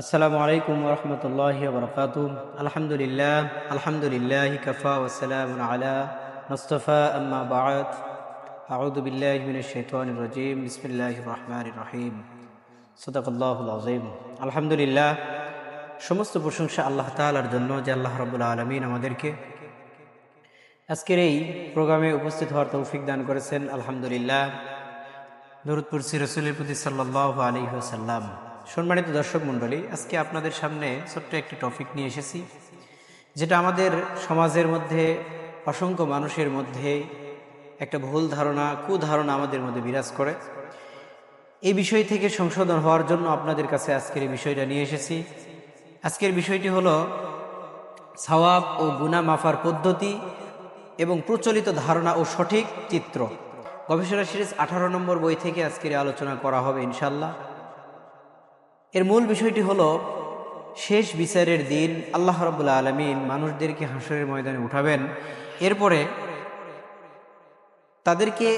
আসসালামু আলাইকুম রহমতুল্লাহ বরকাত আলহামদুলিল্লাহ আলহামদুলিল্লাহ কফা ওসালাম আলা মুস্তফা, আম্মা বাদ। আউদ বিল্লাহ শৈতান রজিম। বিসমিল্লাহ রহমান রহিম। সদাকল্লাহুল আজিম আলহামদুলিল্লাহ, সমস্ত প্রশংসা আল্লাহ তালার জন্য যে আল্লাহ রবুল্লা আলমিন আমাদেরকে আজকের এই প্রোগ্রামে উপস্থিত হওয়ার তৌফিক দান করেছেন। আলহামদুলিল্লাহ দরুদপুর রসুলের প্রতি সাল্লাহ আলী সাল্লাম সম্মানিত দর্শক মণ্ডলী, আজকে আপনাদের সামনে ছোট্ট একটি টপিক নিয়ে এসেছি, যেটা আমাদের সমাজের মধ্যে, অসংখ্য মানুষের মধ্যে একটা ভুল ধারণা, কুধারণা আমাদের মধ্যে বিরাজ করে। এই বিষয় থেকে সংশোধন হওয়ার জন্য আপনাদের কাছে আজকের এই বিষয়টা নিয়ে এসেছি। আজকের বিষয়টি হলো সওয়াব ও গুনা মাফার পদ্ধতি এবং প্রচলিত ধারণা ও সঠিক চিত্র। গবেষণা সিরিজ আঠারো নম্বর বই থেকে আজকের আলোচনা করা হবে ইনশাল্লাহ এর মূল বিষয়টি হলো, শেষ বিচারের দিন আল্লাহ রবুল্লা আলমিন মানুষদেরকে হাসরের ময়দানে উঠাবেন। এরপরে তাদেরকে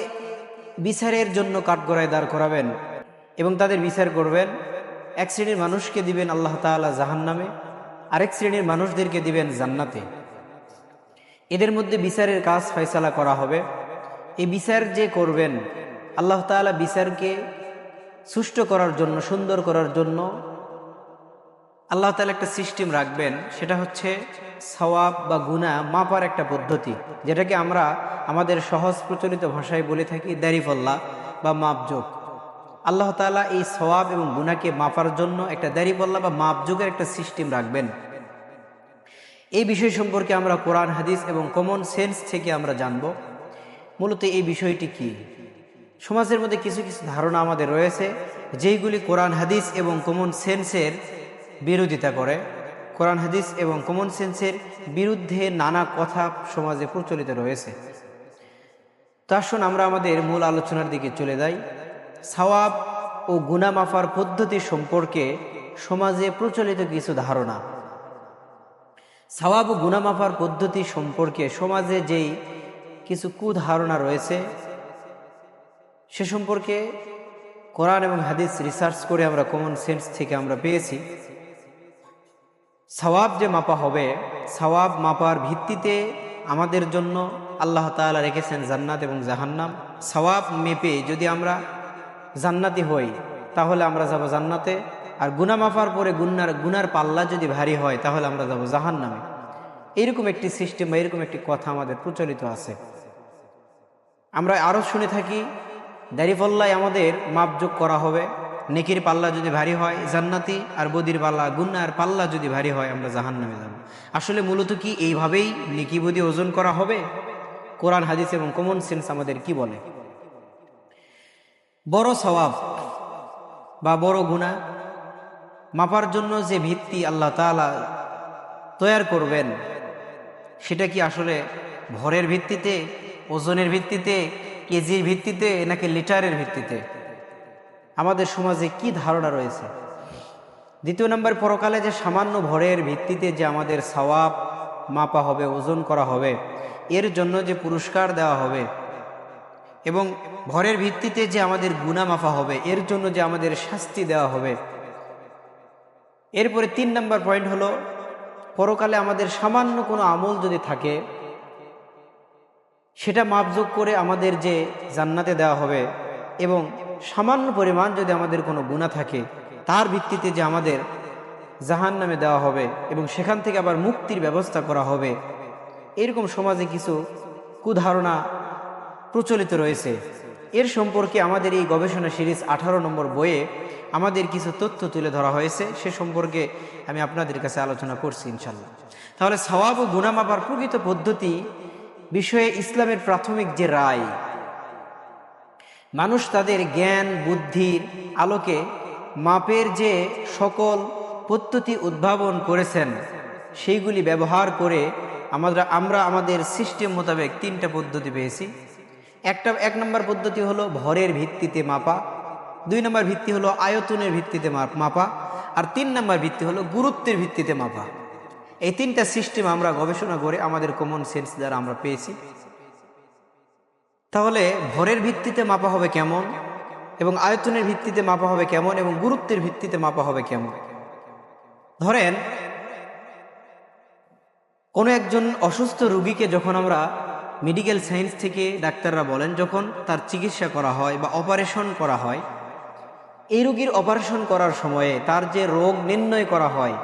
বিচারের জন্য কাঠগড়ায় দাঁড় করাবেন এবং তাদের বিচার করবেন। এক শ্রেণির মানুষকে দিবেন আল্লাহ তালা জাহান নামে আরেক শ্রেণির মানুষদেরকে দিবেন জান্নাতে। এদের মধ্যে বিচারের কাজ ফয়সালা করা হবে। এই বিচার যে করবেন, আল্লাহ তালা বিচারকে সুষ্ঠু করার জন্য, সুন্দর করার জন্য আল্লাহ তালা একটা সিস্টেম রাখবেন। সেটা হচ্ছে সওয়াব বা গুণা মাপার একটা পদ্ধতি। যেটাকে আমরা আমাদের সহজ প্রচলিত ভাষায় বলে থাকি দারিফল্লা বা মাপযোগ আল্লাহ তালা এই সওয়াব এবং গুণাকে মাপার জন্য একটা দারিফল্লা বা মাপযোগের একটা সিস্টেম রাখবেন। এই বিষয় সম্পর্কে আমরা কোরআন, হাদিস এবং কমন সেন্স থেকে আমরা জানব। মূলত এই বিষয়টি কি? সমাজের মধ্যে কিছু কিছু ধারণা আমাদের রয়েছে, যেইগুলি কোরআন, হাদিস এবং কমন সেন্সের বিরোধিতা করে। কোরআন, হাদিস এবং কমন সেন্সের বিরুদ্ধে নানা কথা সমাজে প্রচলিত রয়েছে। তো আমরা আমাদের মূল আলোচনার দিকে চলে যাই। সওয়াব ও গুনামাফার পদ্ধতি সম্পর্কে সমাজে প্রচলিত কিছু ধারণা। সওয়াব ও গুনামাফার পদ্ধতি সম্পর্কে সমাজে যেই কিছু কুধারণা রয়েছে সে সম্পর্কে কোরআন এবং হাদিস রিসার্চ করে আমরা কমন সেন্স থেকে আমরা পেয়েছি। সওয়াব যে মাপা হবে, সওয়াব মাপার ভিত্তিতে আমাদের জন্য আল্লাহ তালা রেখেছেন জান্নাত এবং জাহান্নাম। সওয়াব মেপে যদি আমরা জান্নাতি হই, তাহলে আমরা যাব জান্নাতে। আর গুনা মাপার পরে গুনার গুনার পাল্লা যদি ভারী হয়, তাহলে আমরা যাব জাহান্নামে। এরকম একটি সিস্টেম বা এরকম একটি কথা আমাদের প্রচলিত আছে। আমরা আরও শুনে থাকি দাড়িফল্লায় আমাদের মাপযোগ করা হবে। নেকির পাল্লা যদি ভারী হয়, জান্নাতি আর বদির পাল্লা গুন্নার পাল্লা যদি ভারী হয়, আমরা জাহান নামে যাব। আসলে মূলত কি এইভাবেই নেকি বদি ওজন করা হবে? কোরআন, হাদিস এবং কমন সেন্স আমাদের কি বলে? বড় স্বভাব বা বড় গুণা মাপার জন্য যে ভিত্তি আল্লাহ তালা তৈয়ার করবেন, সেটা কি আসলে ভরের ভিত্তিতে, ওজনের ভিত্তিতে কেজির ভিত্তিতে নাকি লিটারের ভিত্তিতে? আমাদের সমাজে কি ধারণা রয়েছে? দ্বিতীয় নম্বর পরকালে যে সামান্য ভরের ভিত্তিতে যে আমাদের সওয়াব মাপা হবে, ওজন করা হবে, এর জন্য যে পুরস্কার দেওয়া হবে এবং ভরের ভিত্তিতে যে আমাদের গুণা মাপা হবে, এর জন্য যে আমাদের শাস্তি দেওয়া হবে। এরপরে তিন নম্বর পয়েন্ট হলো, পরকালে আমাদের সামান্য কোনো আমল যদি থাকে সেটা মাপযোগ করে আমাদের যে জান্নাতে দেওয়া হবে এবং সামান্য পরিমাণ যদি আমাদের কোনো গুণা থাকে, তার ভিত্তিতে যে আমাদের জাহান নামে দেওয়া হবে এবং সেখান থেকে আবার মুক্তির ব্যবস্থা করা হবে, এরকম সমাজে কিছু কুধারণা প্রচলিত রয়েছে। এর সম্পর্কে আমাদের এই গবেষণা সিরিজ আঠারো নম্বর বইয়ে আমাদের কিছু তথ্য তুলে ধরা হয়েছে। সে সম্পর্কে আমি আপনাদের কাছে আলোচনা করছি ইনশাল্লাহ তাহলে সওয়াব ও গুণামাপার প্রকৃত পদ্ধতি বিষয়ে ইসলামের প্রাথমিক যে রায়, মানুষ তাদের জ্ঞান বুদ্ধির আলোকে মাপের যে সকল পদ্ধতি উদ্ভাবন করেছেন, সেইগুলি ব্যবহার করে আমরা আমরা আমাদের সিস্টেম মোতাবেক তিনটা পদ্ধতি পেয়েছি। একটা, এক নম্বর পদ্ধতি হলো ভরের ভিত্তিতে মাপা, দুই নম্বর ভিত্তি হলো আয়তনের ভিত্তিতে মাপা, আর তিন নম্বর ভিত্তি হলো গুরুত্বের ভিত্তিতে মাপা। এই তিনটা সিস্টেম আমরা গবেষণা করে আমাদের কমন সেন্স দ্বারা আমরা পেয়েছি। তাহলে ভরের ভিত্তিতে মাপা হবে কেমন? এবং আয়তনের ভিত্তিতে মাপা হবে কেমন? এবং গুরুত্বের ভিত্তিতে মাপা হবে কেমন? ধরেন, কোনো একজন অসুস্থ রুগীকে যখন আমরা মেডিকেল সায়েন্স থেকে ডাক্তাররা বলেন, যখন তার চিকিৎসা করা হয় বা অপারেশন করা হয়, এই রুগীর অপারেশন করার সময়ে তার যে রোগ নির্ণয় করা হয়,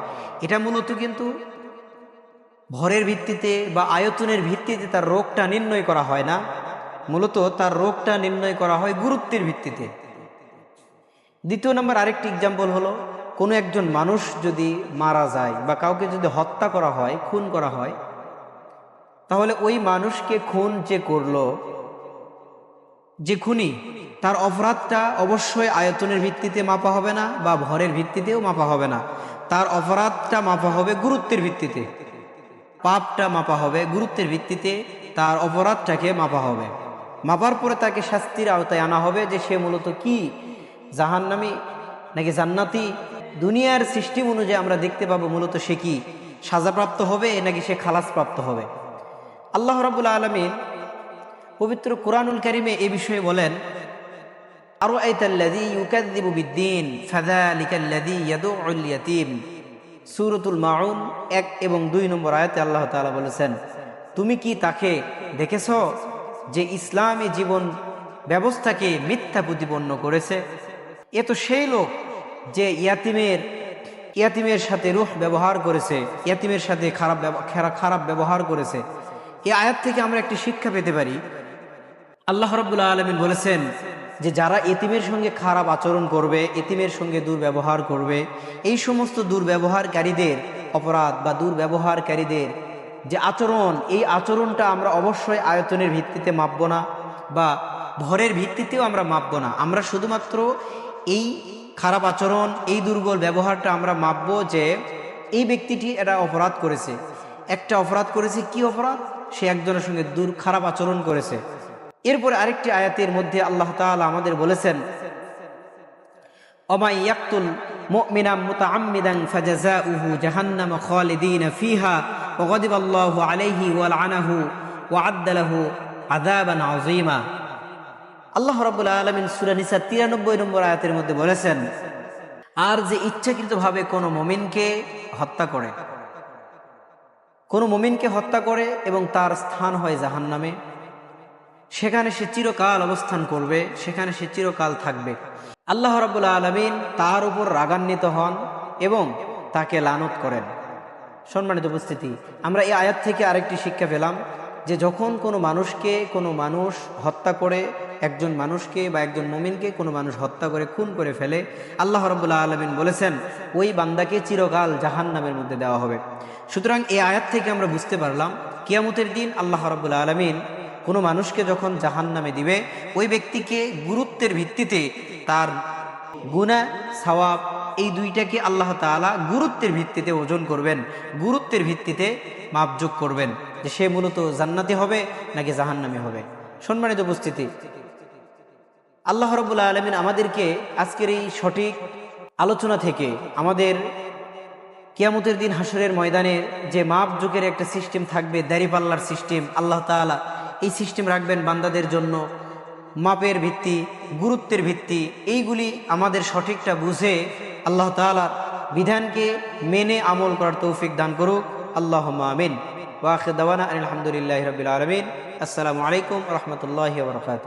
এটা মূলত কিন্তু ভরের ভিত্তিতে বা আয়তনের ভিত্তিতে তার রোগটা নির্ণয় করা হয় না। মূলত তার রোগটা নির্ণয় করা হয় গুরুত্বের ভিত্তিতে। দ্বিতীয় নম্বর আরেকটি এক্সাম্পল হলো, কোনো একজন মানুষ যদি মারা যায় বা কাউকে যদি হত্যা করা হয়, খুন করা হয়, তাহলে ওই মানুষকে খুন যে করল, যে খুনি, তার অপরাধটা অবশ্যই আয়তনের ভিত্তিতে মাপা হবে না বা ভরের ভিত্তিতেও মাপা হবে না। তার অপরাধটা মাপা হবে গুরুত্বের ভিত্তিতে। পাপটা মাপা হবে, গুরুত্বের ভিত্তিতে তার অপরাধটাকে মাপা হবে। মাপার পরে তাকে শাস্তির আওতায় আনা হবে যে সে মূলত কি? জাহান্নামি নাকি জান্নাতি? দুনিয়ার সিস্টেম অনুযায়ী আমরা দেখতে পাবো মূলত সে কি? সাজাপ্রাপ্ত হবে নাকি সে খালাস প্রাপ্ত হবে? আল্লাহ রাবুল আলমিন পবিত্র কোরআনুল কারিমে এ বিষয়ে বলেন আরও আইতাল্লাযী ইউকাযযিবু বিদ্দীন, ফাযালিকাল্লাযী ইয়াদউল ইয়াতীম। সূরাতুল মাউন এক এবং দুই নম্বর আয়াতে আল্লাহ তাআলা বলেছেন, তুমি কি তাকে দেখেছ যে ইসলামী জীবন ব্যবস্থাকে মিথ্যা প্রতিপন্ন করেছে? এ তো সেই লোক যে ইয়াতিমের ইয়াতিমের সাথে রুহ ব্যবহার করেছে, ইয়াতিমের সাথে খারাপ খারাপ ব্যবহার করেছে। এ আয়াত থেকে আমরা একটি শিক্ষা পেতে পারি। আল্লাহ রব্বুল্লা আলমিন বলেছেন যে যারা এতিমের সঙ্গে খারাপ আচরণ করবে, এতিমের সঙ্গে দুর্ব্যবহার করবে, এই সমস্ত দুর্ব্যবহারকারীদের অপরাধ বা দুর্ব্যবহারকারীদের যে আচরণ, এই আচরণটা আমরা অবশ্যই আয়তনের ভিত্তিতে মাপব না বা ভরের ভিত্তিতেও আমরা মাপব না। আমরা শুধুমাত্র এই খারাপ আচরণ, এই দুর্বল ব্যবহারটা আমরা মাপব যে এই ব্যক্তিটি এটা অপরাধ করেছে। একটা অপরাধ করেছে, কি অপরাধ? সে একজনের সঙ্গে দূর, খারাপ আচরণ করেছে। এরপরে আরেকটি আয়াতের মধ্যে আল্লাহ তাআলা আমাদের বলেছেন জাহান্নাম ফিহা আলাইহি ওয়া আল্লাহ আলামিন সূরা নিসা 93 নম্বর আয়াতের মধ্যে বলেছেন, আর যে ইচ্ছাকৃতভাবে কোনো মুমিনকে হত্যা করে, কোনো মুমিনকে হত্যা করে এবং তার স্থান হয় জাহান্নামে সেখানে সে চিরকাল অবস্থান করবে, সেখানে সে চিরকাল থাকবে। আল্লাহ রাবুল আলমিন তার উপর রাগান্বিত হন এবং তাকে লানত করেন। সম্মানিত উপস্থিতি, আমরা এই আয়াত থেকে আরেকটি শিক্ষা পেলাম যে যখন কোনো মানুষকে কোনো মানুষ হত্যা করে, একজন মানুষকে বা একজন মুমিনকে কোনো মানুষ হত্যা করে, খুন করে ফেলে, আল্লাহ রবুল্লা আলমিন বলেছেন, ওই বান্দাকে চিরকাল জাহান নামের মধ্যে দেওয়া হবে। সুতরাং এই আয়াত থেকে আমরা বুঝতে পারলাম, কিয়ামতের দিন আল্লাহ রবুল্লা আলমিন কোনো মানুষকে যখন জাহান নামে দিবে, ওই ব্যক্তিকে গুরুত্বের ভিত্তিতে তার গুণা, সওয়াব এই দুইটাকে আল্লাহ তাআলা গুরুত্বের ভিত্তিতে ওজন করবেন, গুরুত্বের ভিত্তিতে মাপযোগ করবেন যে সে মূলত জান্নাতি হবে নাকি জাহান্নামে হবে। সম্মানিত উপস্থিতি, আল্লাহ রবুল্লা আলমিন আমাদেরকে আজকের এই সঠিক আলোচনা থেকে আমাদের কিয়ামতের দিন হাসরের ময়দানের যে মাপ যুগের একটা সিস্টেম থাকবে দাড়িপাল্লার সিস্টেম আল্লাহ তাআলা এই সিস্টেম রাখবেন বান্দাদের জন্য। মাপের ভিত্তি, গুরুত্বের ভিত্তি, এইগুলি আমাদের সঠিকটা বুঝে আল্লাহ তালার বিধানকে মেনে আমল করার তৌফিক দান করুক। আল্লাহ আমিন। ওয়াখির দাওয়ানা আলহামদুলিল্লাহ রবিল আলমিন। আসসালামু আলাইকুম রহমতুল্লাহ বরকাত